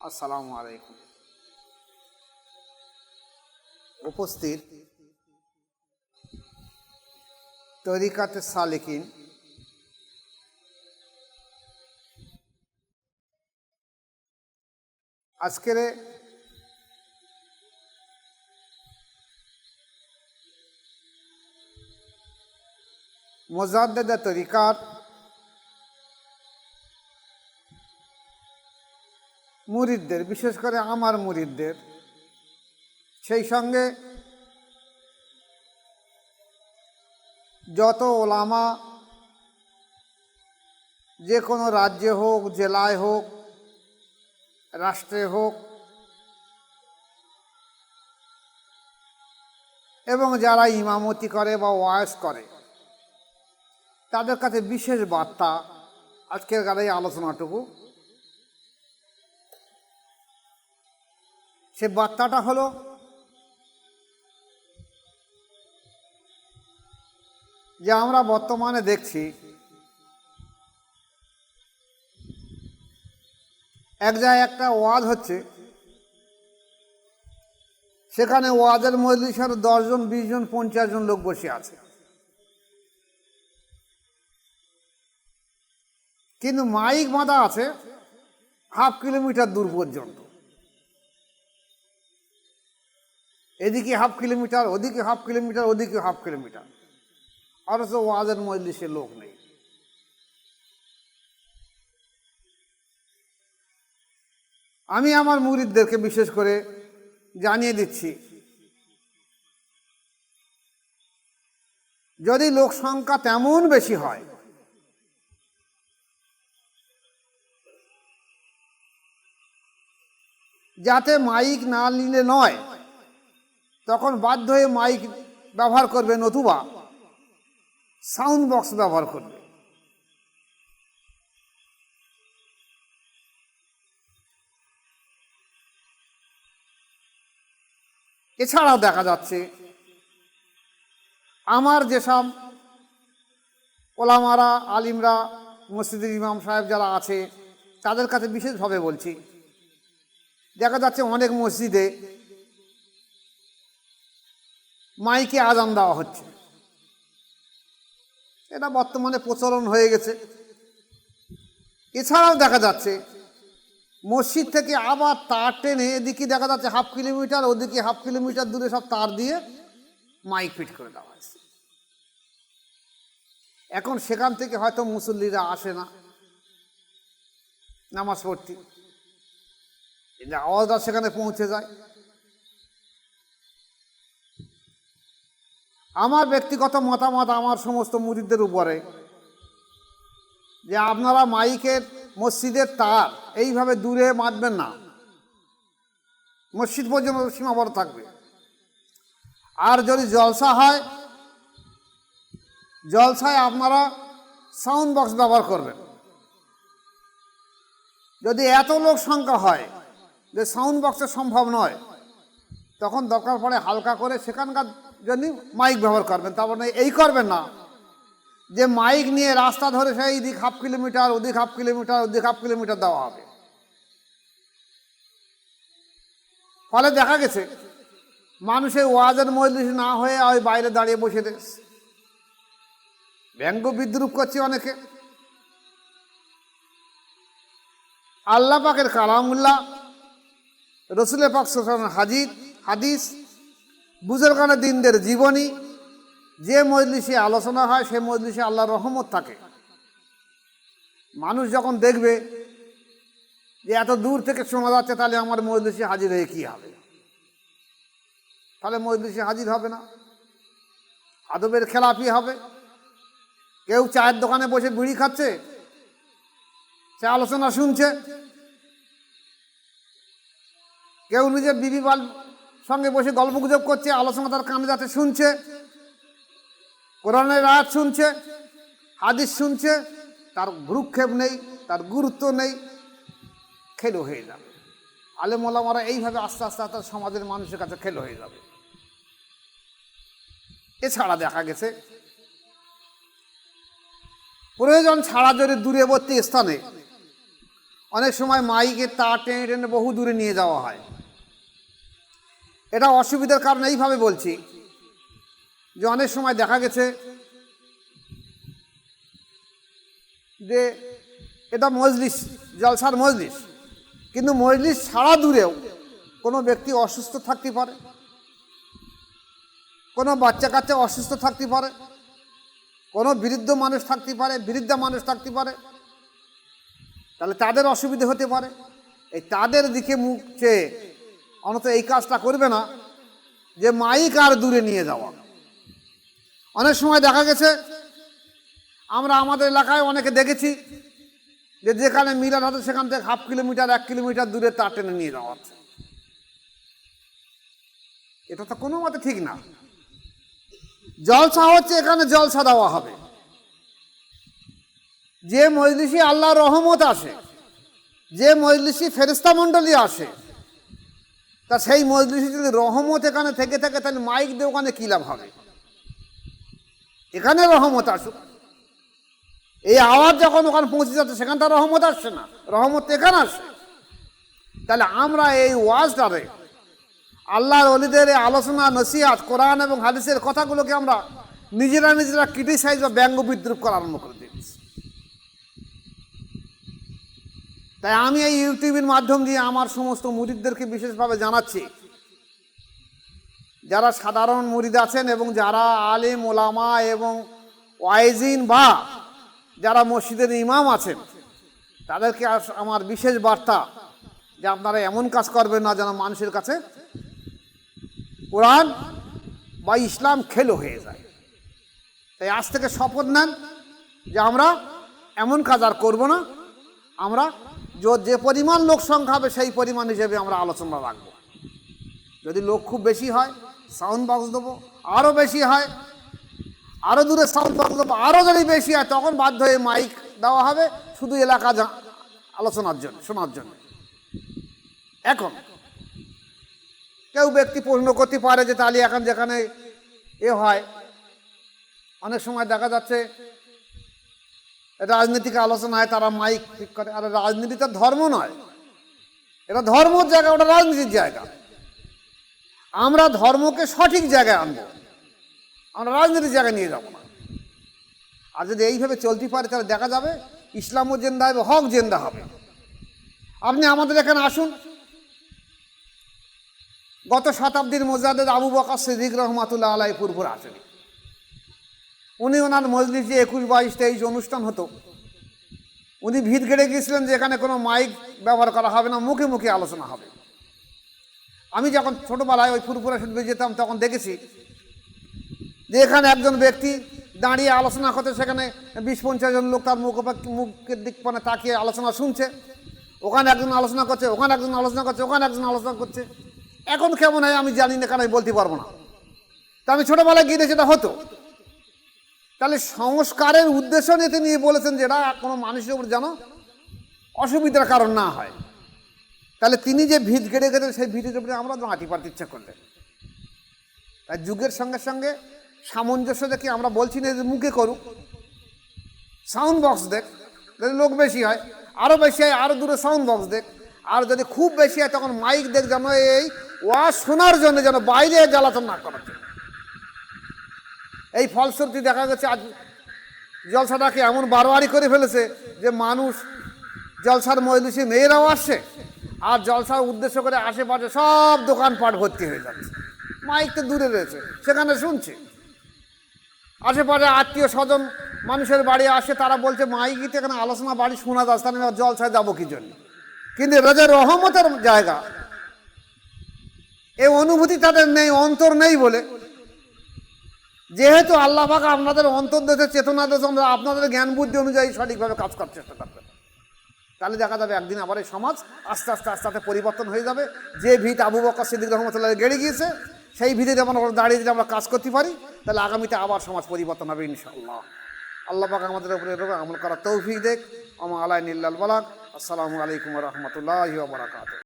আসসালামু আলাইকুম। উপস্থিত তরিকাতে সালেকিন আজকের মোজাদ্দেদা তরিকার মুরিদদের, বিশেষ করে আমার মুরিদদের। সেই সঙ্গে যত ওলামা, যে কোনো রাজ্যে হোক, জেলায় হোক, রাষ্ট্রে হোক, এবং যারা ইমামতি করে বা ওয়াস করে, তাদের কাছে বিশেষ বার্তা আজকের গাড়ি আলোচনাটুকু। সে বার্তাটা হলো, যে আমরা বর্তমানে দেখছি, এক জায়গায় একটা ওয়াজ হচ্ছে, সেখানে ওয়াজের মজলিসের দশজন বিশ জন পঞ্চাশ জন লোক বসে আছে। কিন্তু মাইক বাঁধা আছে, হাফ কিলোমিটার দূর পর্যন্ত। এদিকে হাফ কিলোমিটার, ওদিকে হাফ কিলোমিটার, ওদিকে হাফ কিলোমিটার। অথচ ওয়াজের মজলিসে লোক নেই। আমি আমার মুরিদদেরকে বিশেষ করে জানিয়ে দিচ্ছি, যদি লোক সংখ্যা তেমন বেশি হয়, যাতে মাইক না নিলে নয় তখন বাধ্য হয়ে মাইক ব্যবহার করবে নতুবা। সাউন্ড বক্স ব্যবহার করবে। এছাড়াও দেখা যাচ্ছে, আমার যেসব ওলামারা, আলিমরা, মসজিদের ইমাম সাহেব যারা আছে, তাদের কাছে বিশেষভাবে বলছি, দেখা যাচ্ছে অনেক মসজিদে মাইকে আজান দেওয়া হচ্ছে। এটা বর্তমানে প্রচলন হয়ে গেছে। এছাড়াও দেখা যাচ্ছে, মসজিদ থেকে আবার তার টেনে এদিকে দেখা যাচ্ছে হাফ কিলোমিটার, ওদিকে হাফ কিলোমিটার দূরে সব তার দিয়ে মাইক ফিট করে দেওয়া হয়েছে। এখন সেখান থেকে হয়তো মুসল্লিরা আসে না, নামাজ পড়তে। আওয়াজটা সেখানে পৌঁছে যায়। আমার ব্যক্তিগত মতামত আমার সমস্ত মুরিদদের উপরে। যে আপনারা মাইকের মসজিদের তার এইভাবে দূরে মারবেন না। মসজিদ পর্যন্ত সীমাবদ্ধ থাকবে। আর যদি জলসা হয়, জলসায় আপনারা সাউন্ড বক্স ব্যবহার করবেন। যদি এত লোক সংখ্যা হয় যে সাউন্ড বক্সের সম্ভব নয়, তখন দরকার পড়ে হালকা করে সেখানকার জন্য মাইক ব্যবহার করবেন তারপর না এই করবেন না। যে মাইক নিয়ে রাস্তা ধরে সেই দিক হাফ কিলোমিটার ওদিক হাফ কিলোমিটার ওদিক হাফ কিলোমিটার দেওয়া হবে। ফলে দেখা গেছে, মানুষের ওয়াজের মজলিস না হয়ে ওই বাইরে দাঁড়িয়ে বসে ব্যঙ্গ বিদ্রুপ করছে অনেকে। আল্লাহ পাকের কালামুল্লাহ, রসুলের পাক হাজির, হাদিস বুজুর্গানা দিনদের জীবনী, যে মজলিসে আলোচনা হয়, সে মজলিসে আল্লাহর রহমত থাকে। মানুষ যখন দেখবে যে এত দূর থেকে শোনা যাচ্ছে, তাহলে আমার মজলিসে হাজির হয়ে কী হবে? তাহলে মজলিসে হাজির হবে না। আদবের খেলাপি হবে। কেউ চায়ের দোকানে বসে বিড়ি খাচ্ছে, সে আলোচনা শুনছে। কেউ নিজের বিবি বাল সঙ্গে বসে গল্প গুজব করছে আলোচনা তার কানে যাতে শুনছে। কোরআনের রাত শুনছে, হাদিস শুনছে, তার ভ্রুক্ষেপ নেই, তার গুরুত্ব নেই, খেলো হয়ে যাবে। আলেমোলামারা এইভাবে আস্তে আস্তে আস্তে সমাজের মানুষের কাছে খেলো হয়ে যাবে। এছাড়া দেখা গেছে, প্রয়োজন ছাড়া যদি দূরবর্তী স্থানে অনেক সময় মাইকে তা টেনে টেনে বহু দূরে নিয়ে যাওয়া হয় এটা অসুবিধার কারণ এইভাবে বলছি। যে অনেক সময় দেখা গেছে যে এটা মজলিস, জলসার মজলিস। কিন্তু মজলিস ছাড়া দূরেও কোনো ব্যক্তি অসুস্থ থাকতে পারে, কোনো বাচ্চা কাচ্চা অসুস্থ থাকতে পারে, কোনো বৃদ্ধ মানুষ থাকতে পারে, বৃদ্ধা মানুষ থাকতে পারে। তাহলে তাদের অসুবিধে হতে পারে। এই তাদের দিকে মুখ চেয়ে অনত এই কাজটা করবে না, যে মাইক আর দূরে নিয়ে যাওয়া। অনেক সময় দেখা গেছে, আমরা আমাদের এলাকায় অনেকে দেখেছি, যে যেখানে মিলার হতো সেখান থেকে হাফ কিলোমিটার, এক কিলোমিটার দূরে তার টেনে নিয়ে যাওয়া হচ্ছে। এটা তো কোনো মতে ঠিক না। জলসা হচ্ছে, এখানে জলসা দেওয়া হবে। যে মজলিসি আল্লাহ রহমত আসে, যে মজলিসি ফেরিস্তা মণ্ডলী আসে তা সেই মজলিসি যদি রহমত এখানে থেকে থাকে, তাহলে মাইক দিয়ে ওখানে কী লাভ হবে? এখানে রহমত আসুক। এই আওয়াজ যখন ওখানে পৌঁছে যাচ্ছে, সেখানটা রহমত আসছে না। রহমত এখানে আসছে। তাহলে আমরা এই ওয়াজটারে, আল্লাহর অলিদের আলোচনা, নসিহাত, কোরআন এবং হাদিসের কথাগুলোকে আমরা নিজেরা নিজেরা ক্রিটিসাইজ বা ব্যঙ্গ বিদ্রুপ করা আরম্ভ করে দিয়েছি তাই আমি এই ইউটিউবের মাধ্যম দিয়ে আমার সমস্ত মুরিদদেরকে বিশেষভাবে জানাচ্ছি। যারা সাধারণ মুরিদ আছেন এবং যারা আলেম, ওলামা এবং ওয়াইজিন বা যারা মসজিদের ইমাম আছেন, তাদেরকে আমার বিশেষ বার্তা যে আপনারা এমন কাজ করবেন না যেন মানুষের কাছে কোরআন বা ইসলাম খেলো হয়ে যায়। তাই আজ থেকে শপথ নেন যে আমরা এমন কাজ আর করব না, আমরা য- পরিমাণ লোক সংখ্যা হবে, সেই পরিমাণ হিসেবে আমরা আলোচনা রাখব। যদি লোক খুব বেশি হয় সাউন্ড বক্স দেবো। আরও বেশি হয় আরও দূরে সাউন্ড বক্স দেবো। আরও যদি বেশি হয়, তখন বাধ্য হয়ে মাইক দেওয়া হবে। শুধু এলাকা আলোচনার জন্য, শোনার জন্য। এখন, কেউ ব্যক্তি প্রশ্ন করতে পারে যে তাহলে এখন যেখানে এ হয়, অনেক সময় দেখা যাচ্ছে রাজনীতিক আলোচনা হয়, তারা মাইক ঠিক করে। আর রাজনীতি তো ধর্ম নয়। এটা ধর্মর জায়গা, ওটা রাজনীতির জায়গা। আমরা ধর্মকে সঠিক জায়গায় আনব। আমরা রাজনীতির জায়গায় নিয়ে যাব না। আর যদি এইভাবে চলতে পারে, তাহলে দেখা যাবে ইসলামও জেন্দা হবে, হক জেন্দা হবে। আপনি আমাদের এখানে আসুন। গত শতাব্দীর মোজাদের আবু বকর সিদ্দিক রহমাতুল্লাহ আলাই পূর্বর আসেনি। উনি ওনার মজলিস একুশ, বাইশ, তেইশ অনুষ্ঠান হতো। উনি ভিত গেড়ে গিয়েছিলেন যে এখানে কোনো মাইক ব্যবহার করা হবে না, মুখে মুখে আলোচনা হবে। আমি যখন ছোটোবেলায় ওই ফুরপুরা শুনতে যেতাম, তখন দেখেছি যে এখানে একজন ব্যক্তি দাঁড়িয়ে আলোচনা করতে সেখানে বিশ, পঞ্চাশ জন লোক তার মুখ মুখের দিক মানে তাকিয়ে আলোচনা শুনছে। ওখানে একজন আলোচনা করছে, ওখানে একজন আলোচনা করছে, ওখানে একজন আলোচনা করছে। এখন কেমন হয় আমি জানি না, কেন আমি বলতে পারব না। তা আমি ছোটোবেলায় গিয়ে সেটা হতো। তাহলে সংস্কারের উদ্দেশ্য নিয়ে তিনি বলেছেন যে এটা কোনো মানুষের উপর যেন অসুবিধার কারণ না হয়। তাহলে তিনি যে ভিত গেড়ে গেছেন, সেই ভিতের উপরে আমরা মাটি পারতে ইচ্ছা করলেন তাই যুগের সঙ্গে সঙ্গে সামঞ্জস্য দেখে আমরা বলছি না যে মুখে করুক সাউন্ড বক্স দেখ, যদি লোক বেশি হয় আরও বেশি হয় আরও দূরে সাউন্ড বক্স দেখ, আর যদি খুব বেশি হয়, তখন মাইক দেখ যেন এই ওয়াজ শোনার জন্য যেন বাইরে জ্বালাতন না করার জন্য। এই ফলশ্রুতি দেখা গেছে আজ জলসাটাকে এমন বারোয়ারি করে ফেলেছে যে মানুষ জলসার মজলিসে মেয়েরাও আসছে আর জলসার উদ্দেশ্য করে আশেপাশে সব দোকানপাট ভর্তি হয়ে যাচ্ছে। মাইক তো দূরে রয়েছে, সেখানে শুনছে। আশেপাশে আত্মীয় স্বজন মানুষের বাড়ি আসে, তারা বলছে মাইকিতে এখানে আলোচনা বাড়ি শোনা যাচ্ছে জলসায় যাব কি জন্য? কিন্তু যে রহমতের জায়গা এই অনুভূতি তাদের নেই, অন্তর নেই বলে যেহেতু আল্লাহ পাক আপনাদের অন্তর দেশে চেতনা দেশে আপনাদের জ্ঞান, বুদ্ধি অনুযায়ী সঠিকভাবে কাজ করার চেষ্টা করবেন। তাহলে দেখা যাবে একদিন আবার এই সমাজ আস্তে আস্তে আস্তে আস্তে পরিবর্তন হয়ে যাবে। যে ভিত আবু বকর সিদ্দিক রহমতুল্লাহ গেড়ে গিয়েছে, সেই ভিতে যেমন আমরা দাঁড়িয়ে যদি আমরা কাজ করতে পারি, তাহলে আগামীতে আবার সমাজ পরিবর্তন হবে ইনশাআল্লাহ। আল্লাহ পাক আমাদের উপরে আমল করার তৌফিক দেখ। আমা আলাই নিল্লাল বালাক। আসসালামু আলাইকুম রহমতুল্লাহ বারাকাত